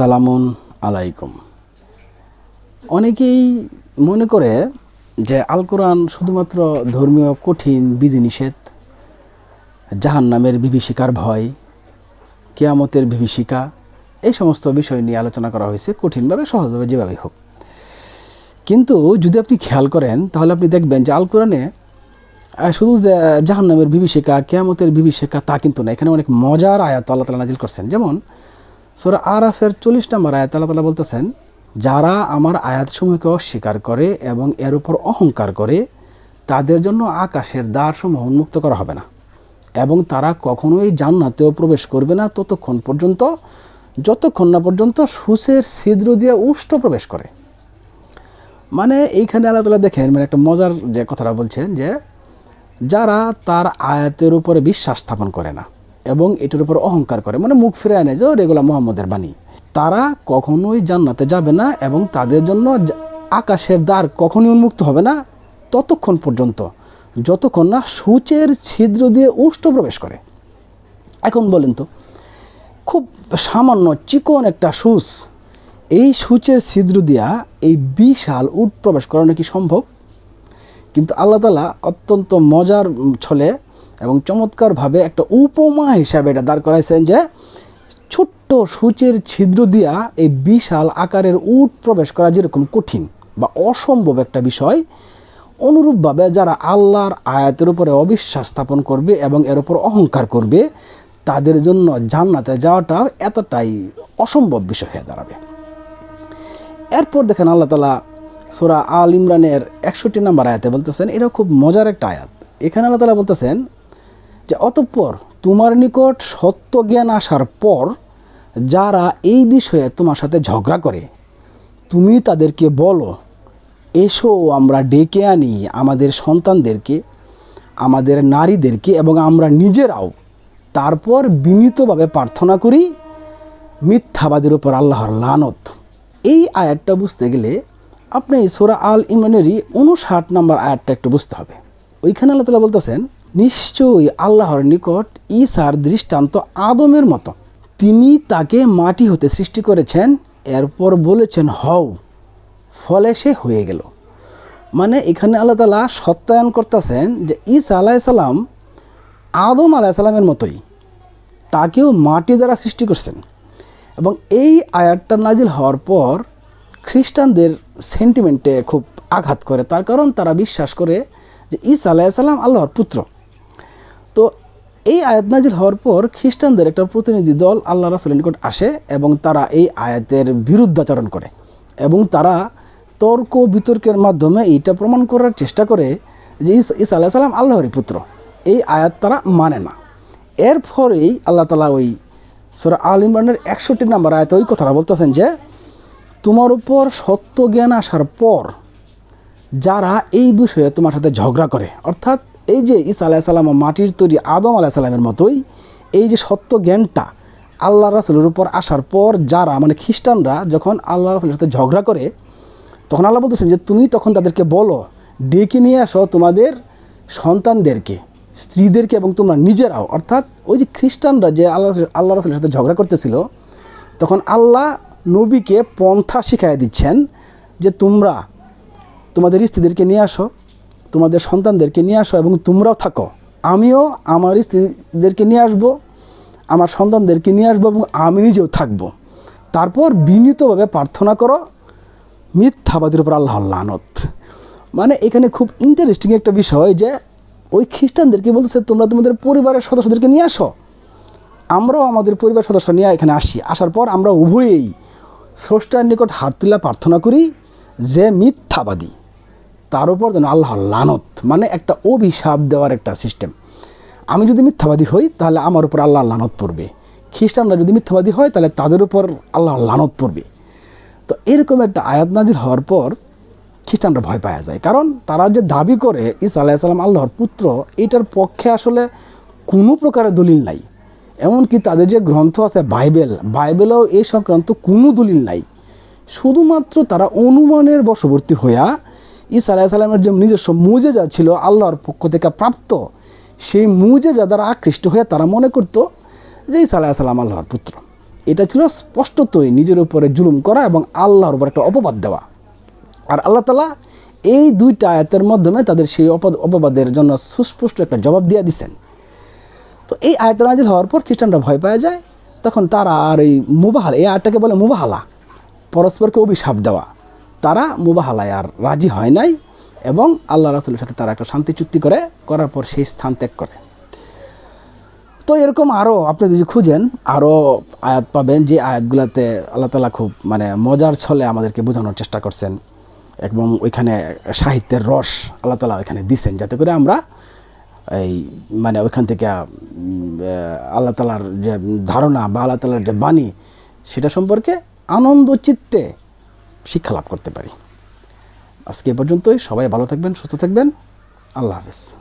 আসসালামুন আলাইকুম। অনেকেই মনে করে যে আল কোরআন শুধুমাত্র ধর্মীয় কঠিন বিধিনিষেধ জাহান নামের বিভীষিকার ভয়, কেয়ামতের বিভীষিকা, এই সমস্ত বিষয় নিয়ে আলোচনা করা হয়েছে কঠিনভাবে, সহজভাবে যেভাবে হোক। কিন্তু যদি আপনি খেয়াল করেন, তাহলে আপনি দেখবেন যে আল কোরআনে শুধু জাহান নামের বিভীষিকা, কেয়ামতের বিভীষিকা তা কিন্তু না। এখানে অনেক মজার আয়াত আল্লাহ তালা নাজিল করছেন। যেমন সোরা আরাফের চল্লিশ নম্বর আয়াত আল্লাহ তালা বলতেছেন, যারা আমার আয়াতসমূহকে অস্বীকার করে এবং এর উপর অহংকার করে, তাদের জন্য আকাশের দ্বারসমূহ উন্মুক্ত করা হবে না। এবং তারা কখনোই জান্নাতেও প্রবেশ করবে না ততক্ষণ পর্যন্ত, যতক্ষণ না পর্যন্ত সুসের ছিদ্র দিয়ে উষ্ঠ প্রবেশ করে। মানে এইখানে আল্লাহ তালা দেখেন মানে একটা মজার যে কথাটা বলছেন যে, যারা তার আয়াতের উপরে বিশ্বাস স্থাপন করে না এবং এটার উপর অহংকার করে। মানে মুখ ফিরে আনে যে এগুলো মোহাম্মদের বাণী। তারা কখনোই জান্নাতে যাবে না এবং তাদের জন্য আকাশের দ্বার কখনোই উন্মুক্ত হবে না ততক্ষণ পর্যন্ত। যতক্ষণ না সূচের ছিদ্র দিয়ে উষ্ঠ প্রবেশ করে। এখন বলেন তো, খুব সামান্য চিকন একটা সূচ, এই সূচের ছিদ্র দিয়া এই বিশাল উট প্রবেশ করানো কি সম্ভব? কিন্তু আল্লাহ তালা অত্যন্ত মজার ছলে এবং চমৎকারভাবে একটা উপমা হিসাবে এটা দাঁড় করাইছেন যে, ছোট্ট সূচের ছিদ্র দিয়া এই বিশাল আকারের উট প্রবেশ করা যেরকম কঠিন বা অসম্ভব একটা বিষয়, অনুরূপভাবে যারা আল্লাহর আয়াতের উপরে অবিশ্বাস স্থাপন করবে এবং এর উপর অহংকার করবে, তাদের জন্য জান্নাতে যাওয়াটা এতটাই অসম্ভব বিষয় হয়ে দাঁড়াবে। এরপর দেখেন আল্লাহ তালা সোরা আল ইমরানের একষট্টি নম্বর আয়াতে বলতেছেন এটা খুব মজার একটা আয়াত। এখানে আল্লাহ তালা বলতেছেন যে অতঃপর তোমার নিকট সত্য জ্ঞান আসার পর যারা এই বিষয়ে তোমার সাথে ঝগড়া করে, তুমি তাদেরকে বলো, এসো আমরা ডেকে আনি আমাদের সন্তানদেরকে, আমাদের নারীদেরকে এবং আমরা নিজেরাও তারপর বিনীতভাবে প্রার্থনা করি মিথ্যাবাদের উপর আল্লাহর লানত। এই আয়াতটা বুঝতে গেলে আপনি সোরা আল ইমানেরই উনষাট নম্বর আয়াতটা একটু বুঝতে হবে। ওইখানে আল্লাহ তালা বলতেছেন নিশ্চয়ই আল্লাহর নিকট ঈসার দৃষ্টান্ত আদমের মতো। তিনি তাকে মাটি হতে সৃষ্টি করেছেন, এরপর বলেছেন, হও। ফলে সে হয়ে গেল। মানে এখানে আল্লাহ তালা সত্যায়ন করতেছেন যে ঈসা আলাইসাল্লাম আদম আলাইসাল্লামের মতোই তাকেও মাটি দ্বারা সৃষ্টি করছেন। এবং এই আয়াতটা নাজিল হওয়ার পর খ্রিস্টানদের সেন্টিমেন্টে খুব আঘাত করে। তার কারণ তারা বিশ্বাস করে যে ঈসা আলাইসাল্লাম আল্লাহর পুত্র। তো এই আয়াত নাজিল হওয়ার পর খ্রিস্টানদের একটা প্রতিনিধি দল আল্লাহ রাসুলের নিকট আসে এবং তারা এই আয়াতের বিরুদ্ধাচরণ করে এবং তারা তর্ক বিতর্কের মাধ্যমে এইটা প্রমাণ করার চেষ্টা করে যে ঈসা আলাহ সাল্লাম আল্লাহরই পুত্র। এই আয়াত তারা মানে না। এর ফলেই আল্লাহ তালা ওই সোরা আল ইমরানের একষট্টি নাম্বার আয়াতে ওই কথাটা বলতেছেন যে, তোমার উপর সত্য জ্ঞান আসার পর যারা এই বিষয়ে তোমার সাথে ঝগড়া করে, অর্থাৎ এই যে ঈসা আলাহ সাল্লাম মাটির তৈরি আদম আলাহ সাল্লামের মতোই, এই যে সত্য জ্ঞানটা আল্লাহ রাসুলের উপর আসার পর যারা মানে খ্রিস্টানরা যখন আল্লাহ রাসুলের সাথে ঝগড়া করে, তখন আল্লাহ বলতেছেন যে তুমি তখন তাদেরকে বলো, ডেকে নিয়ে আসো তোমাদের সন্তানদেরকে, স্ত্রীদেরকে এবং তোমরা নিজেরাও। অর্থাৎ ওই যে খ্রিস্টানরা যে আল্লাহ আল্লাহ রাসুলের সাথে ঝগড়া করতেছিল, তখন আল্লাহ নবীকে পন্থা শিখাই দিচ্ছেন যে তোমরা তোমাদের স্ত্রীদেরকে নিয়ে আসো তোমাদের সন্তানদেরকে নিয়ে আসো এবং তোমরাও থাকো। আমিও আমার স্ত্রীদেরকে নিয়ে আসব, আমার সন্তানদেরকে নিয়ে আসব এবং আমি নিজেও থাকব। তারপর বিনীতভাবে প্রার্থনা করো, মিথ্যাবাদের উপর আল্লাহ লানত। মানে এখানে খুব ইন্টারেস্টিং একটা বিষয় যে ওই খ্রিস্টানদেরকে বলতেছে, তোমরা তোমাদের পরিবারের সদস্যদেরকে নিয়ে আসো। আমরাও আমাদের পরিবার সদস্য নিয়ে এখানে আসি। আসার পর আমরা উভয়েই স্রষ্টার নিকট হাত তুলা প্রার্থনা করি যে মিথ্যাবাদী। তার উপর যেন আল্লাহ লানত মানে একটা অভিশাপ দেওয়ার একটা সিস্টেম আমি যদি মিথ্যাবাদী হই, তাহলে আমার উপর আল্লাহ লানত পড়বে। খ্রিস্টানরা যদি মিথ্যাবাদী হয়, তাহলে তাদের উপর আল্লাহ লানত পড়বে। তো এরকম একটা আয়াত নাজির হওয়ার পর খ্রিস্টানরা ভয় পাওয়া যায়। কারণ তারা যে দাবি করে ইসা আলাইসাল্লাম আল্লাহর পুত্র, এটার পক্ষে আসলে কোনো প্রকারের দলিল নাই। এমনকি তাদের যে গ্রন্থ আছে বাইবেল, বাইবেলেও এই সংক্রান্ত কোনো দলিল নাই। শুধুমাত্র তারা অনুমানের বশবর্তী হইয়া ইসা আলাইসাল্লামের যে নিজস্ব মুজেজা ছিল আল্লাহর পক্ষ থেকে প্রাপ্ত, সেই মুজেজা দ্বারা আকৃষ্ট হয়ে তারা মনে করতো যে ইসা আলাইসাল্লাম আল্লাহর পুত্র। এটা ছিল স্পষ্টতই নিজের উপরে জুলুম করা এবং আল্লাহর উপর একটা অপবাদ দেওয়া। আর আল্লাহ তালা এই দুইটা আয়াতের মাধ্যমে তাদের সেই অপদ- অপবাদের জন্য সুস্পষ্ট একটা জবাব দিয়ে দিছেন। তো এই আয়টা নাজিল হওয়ার পর খ্রিস্টানরা ভয় পাওয়া যায়, তখন তারা আর এই মুবাহালা, এই আয়টাকে বলে মুবাহালা, পরস্পরকে অভিশাপ দেওয়া। তারা মুবাহালায় আর রাজি হয় নাই এবং আল্লাহ রাসুলের সাথে তারা একটা শান্তি চুক্তি করে, করার পর সেই স্থান ত্যাগ করে। তো এরকম আরও আপনি যদি খুঁজেন আরও আয়াত পাবেন যে আয়াতগুলোতে আল্লাহ তালা খুব মানে মজার ছলে আমাদেরকে বোঝানোর চেষ্টা করছেন এবং ওইখানে সাহিত্যের রস আল্লাহ তালা ওইখানে দিছেন যাতে করে আমরা এই মানে ওইখান থেকে আল্লাহ তালার যে ধারণা বা আল্লাহ তালার যে বাণী, সেটা সম্পর্কে আনন্দ, চিত্তে শিক্ষা লাভ করতে পারি। আজকে এ পর্যন্তই সবাই ভালো থাকবেন সুস্থ থাকবেন। আল্লাহ হাফিজ।